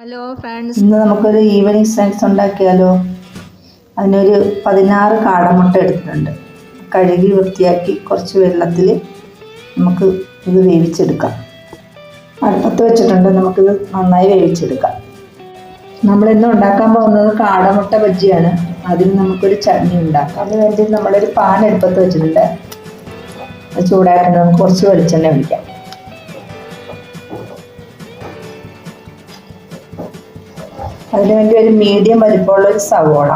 Hello friends ഇന്ന് നമുക്കൊരു evening snacks ഉണ്ടാക്കിയാലോ? അതിനൊരു പതിനാറ് കാടമുട്ട എടുത്തിട്ടുണ്ട്. കഴുകി വൃത്തിയാക്കി കുറച്ച് വെള്ളത്തിൽ നമുക്ക് ഇത് വേവിച്ചെടുക്കാം. അടുപ്പത്ത് വെച്ചിട്ടുണ്ട് നമുക്കിത് നന്നായി വേവിച്ചെടുക്കാം. നമ്മളിന്ന് ഉണ്ടാക്കാൻ പോകുന്നത് കാടമുട്ട ബജ്ജിയാണ് അതിന് നമുക്കൊരു ചട്നി ഉണ്ടാക്കാം. അതിന് വേണ്ടി നമ്മളൊരു പാൻ എടുപ്പത്ത് വെച്ചിട്ടുണ്ട്. ചൂടായിട്ടുണ്ട് നമുക്ക് കുറച്ച് വെളിച്ചെണ്ണ ഒഴിക്കാം. അതിനു വേണ്ടി ഒരു മീഡിയം വലിപ്പമുള്ള ഒരു സവോള.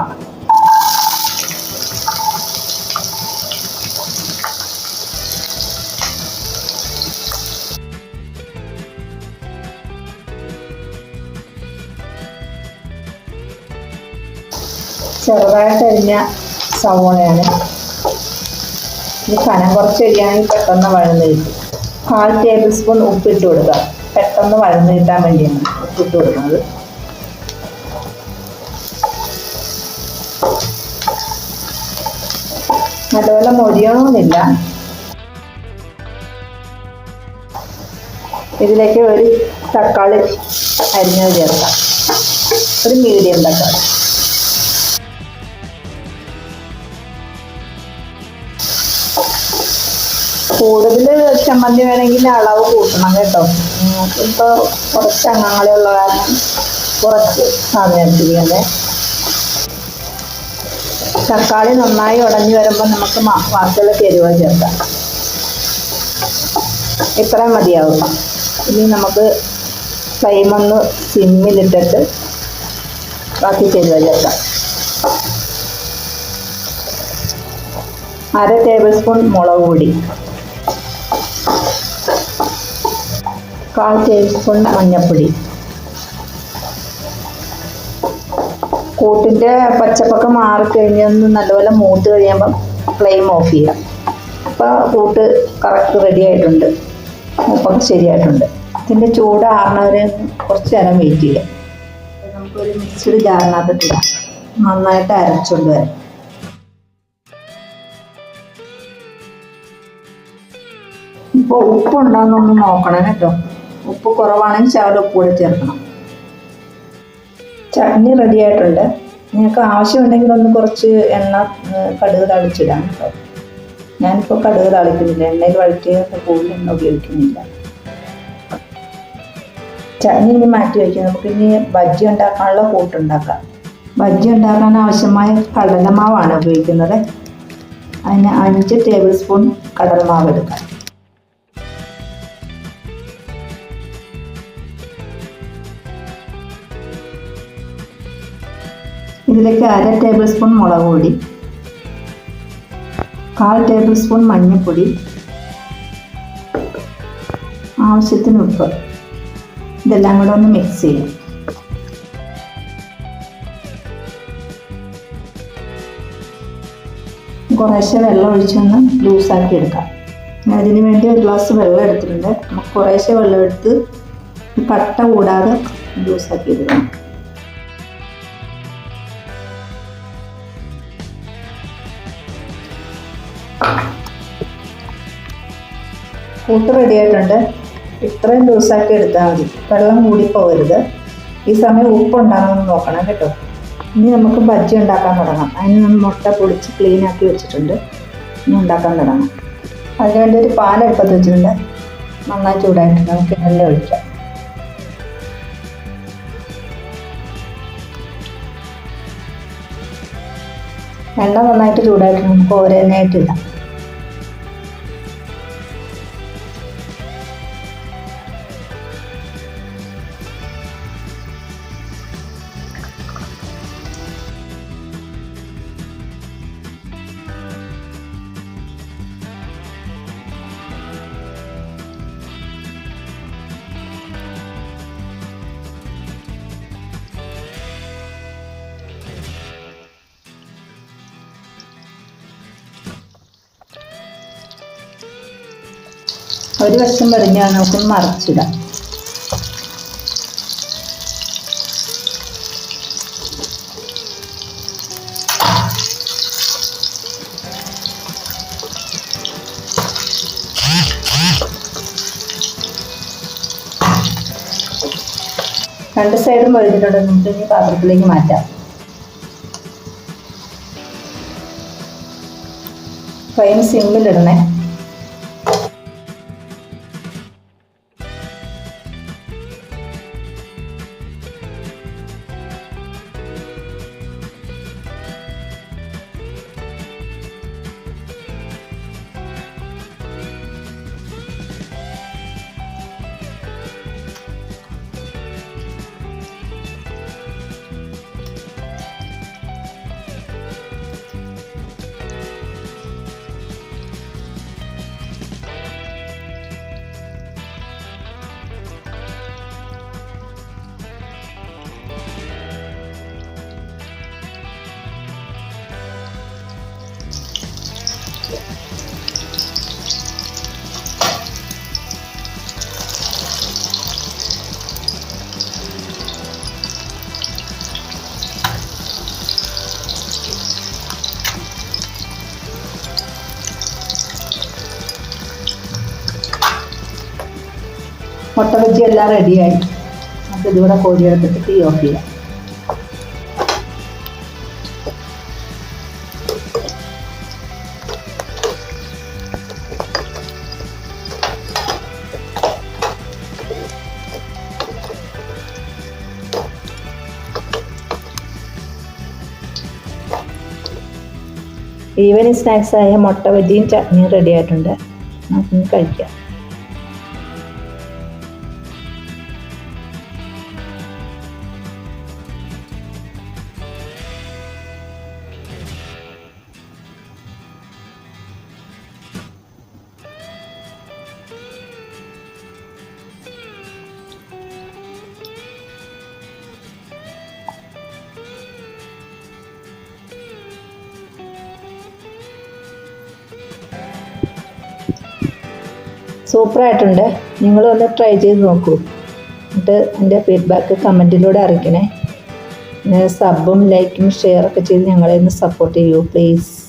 ചെറുതായിട്ട് അരിഞ്ഞ സവോളയാണ്. ഇത് കനം കുറച്ച് അരിയാണെങ്കിൽ പെട്ടെന്ന് വഴന്ന് കിട്ടും. കാൽ ടേബിൾ സ്പൂൺ ഉപ്പിട്ട് കൊടുക്കുക. പെട്ടെന്ന് വഴന്ന് കിട്ടാൻ വേണ്ടിയാണ് ഉപ്പിട്ട് കൊടുക്കുന്നത്. നല്ലപോലെ മൊരിയണമെന്നില്ല ഇതിലേക്ക് ഒരു തക്കാളി അരിഞ്ഞത് ചേർക്കാം. ഒരു മീഡിയം തക്കാളി. കൂടുതൽ ചമ്മന്തി വേണമെങ്കിൽ അളവ് കൂട്ടണം കേട്ടോ. ഇപ്പോൾ കുറച്ച് അംഗങ്ങളെ ഉള്ള കാരണം കുറച്ച് സാധനം എടുത്തിരിക്കുന്നത് തക്കാളി നന്നായി ഉടഞ്ഞു വരുമ്പോൾ നമുക്ക് ബാക്കിയുള്ള ചേരുവ ചേർക്കാം. ഇത്രയും മതിയാവും. ഇനി നമുക്ക് ഫ്ലെയിമൊന്ന് സിമ്മിലിട്ടിട്ട് ബാക്കി ചേരുവ ചേർക്കാം. അര ടേബിൾ സ്പൂൺ മുളക് പൊടി. കാൽ ടേബിൾ സ്പൂൺ മഞ്ഞൾപ്പൊടി കൂട്ടിന്റെ പച്ചപ്പൊക്കെ മാറിക്കഴിഞ്ഞ് ഒന്ന് നല്ലപോലെ മൂത്ത് കഴിയുമ്പം ഫ്ലെയിം ഓഫ് ചെയ്യാം. അപ്പോൾ കൂട്ട് കറക്റ്റ് റെഡി ആയിട്ടുണ്ട്. ഉപ്പൊക്കെ ശരിയായിട്ടുണ്ട്. ഇതിന്റെ ചൂട് ആറുന്നവരെ കുറച്ച് നേരം വെയിറ്റ് ചെയ്യാം. നമുക്കൊരു മിക്സ്ഡ് ജാറിനകത്ത് ഇടാം. നന്നായിട്ട് അരച്ചുകൊണ്ട് വരാം. ഇപ്പോൾ ഉപ്പുണ്ടോയെന്നൊന്ന് നോക്കണം കേട്ടോ. ഉപ്പ് കുറവാണെങ്കിൽ ശകലം ഉപ്പ് കൂടെ ചേർക്കണം. ചട്നി റെഡി ആയിട്ടുണ്ട്. നിങ്ങൾക്ക് ആവശ്യമുണ്ടെങ്കിൽ ഒന്ന് കുറച്ച് എണ്ണ കടുക് തളിച്ചിടാം കേട്ടോ. ഞാനിപ്പോൾ കടുക് തളിക്കുന്നില്ല. എണ്ണയിൽ വഴറ്റിയ കൂടുതൽ എണ്ണ ഉപയോഗിക്കുന്നില്ല. ചട്നി ഇനി മാറ്റി വയ്ക്കാം. നമുക്കിനി ബജ്ജി ഉണ്ടാക്കാനുള്ള കൂട്ടുണ്ടാക്കാം ബജ്ജി ഉണ്ടാക്കാൻ ആവശ്യമായ കടലമാവാണ് ഉപയോഗിക്കുന്നത്. അതിന് അഞ്ച് ടേബിൾ സ്പൂൺ കടലമാവ് എടുക്കാം. ഇതിലേക്ക് അര ടേബിൾ സ്പൂൺ മുളക് പൊടി കാൽ ടേബിൾ സ്പൂൺ മഞ്ഞൾപ്പൊടി ആവശ്യത്തിന് ഉപ്പ്. ഇതെല്ലാം കൂടെ ഒന്ന് മിക്സ് ചെയ്യാം. കുറേശ്ശെ വെള്ളം ഒഴിച്ചൊന്ന് ലൂസാക്കി എടുക്കാം. ഞാൻ അതിന് വേണ്ടി ഒരു ഗ്ലാസ് വെള്ളം എടുത്തിട്ടുണ്ട്. കുറേശ്ശെ വെള്ളം എടുത്ത് പട്ട കൂടാതെ ലൂസാക്കി എടുക്കണം കൂട്ട് റെഡി ആയിട്ടുണ്ട് ഇത്രയും ലൂസാക്കി എടുത്താൽ മതി. വെള്ളം കൂടി പോകരുത്. ഈ സമയം ഉപ്പുണ്ടാകുമെന്ന് നോക്കണം കേട്ടോ. ഇനി നമുക്ക് ബജ്ജി ഉണ്ടാക്കാൻ തുടങ്ങാം. അതിന് നമ്മൾ മുട്ട പൊടിച്ച് ക്ലീൻ ആക്കി വെച്ചിട്ടുണ്ട്. ഇനി ഉണ്ടാക്കാൻ തുടങ്ങാം. അതിന് വേണ്ടി ഒരു പാൽ എടുപ്പത്ത് വെച്ചിട്ടുണ്ട്. നന്നായി ചൂടായിട്ടുണ്ട്. നമുക്ക് എണ്ണ ഒഴിക്കാം. എണ്ണ നന്നായിട്ട് ചൂടായിട്ടുണ്ട്. നമുക്ക് ഓരോന്നായിട്ട് ഒരു വശം പറഞ്ഞാൽ നമുക്ക് മറച്ചിടാം. രണ്ട് സൈഡും വഴുതിട്ടുണ്ട് നമുക്ക് ഇനി പാത്രത്തിലേക്ക് മാറ്റാം. ഫ്ലെയിം സിമ്മിലിടണേ. മുട്ട ബജ്ജി എല്ലാം റെഡിയായി നമുക്ക് ഇതുകൂടെ കോരിയെടുത്തിട്ട് തീ ഓഫ് ചെയ്യാം. ഈവനിങ് സ്നാക്സായ മുട്ട ബജ്ജിയും ചട്നിയും റെഡി ആയിട്ടുണ്ട്. നമുക്ക് കഴിക്കാം. സൂപ്പറായിട്ടുണ്ട്. നിങ്ങളൊന്ന് ട്രൈ ചെയ്ത് നോക്കൂ. എന്നിട്ട് എന്റെ ഫീഡ്ബാക്ക് കമന്റിലൂടെ അറിയിക്കണേ. സബും ലൈക്കും ഷെയറൊക്കെ ചെയ്ത് ഞങ്ങളെ ഒന്ന് സപ്പോർട്ട് ചെയ്യൂ പ്ലീസ്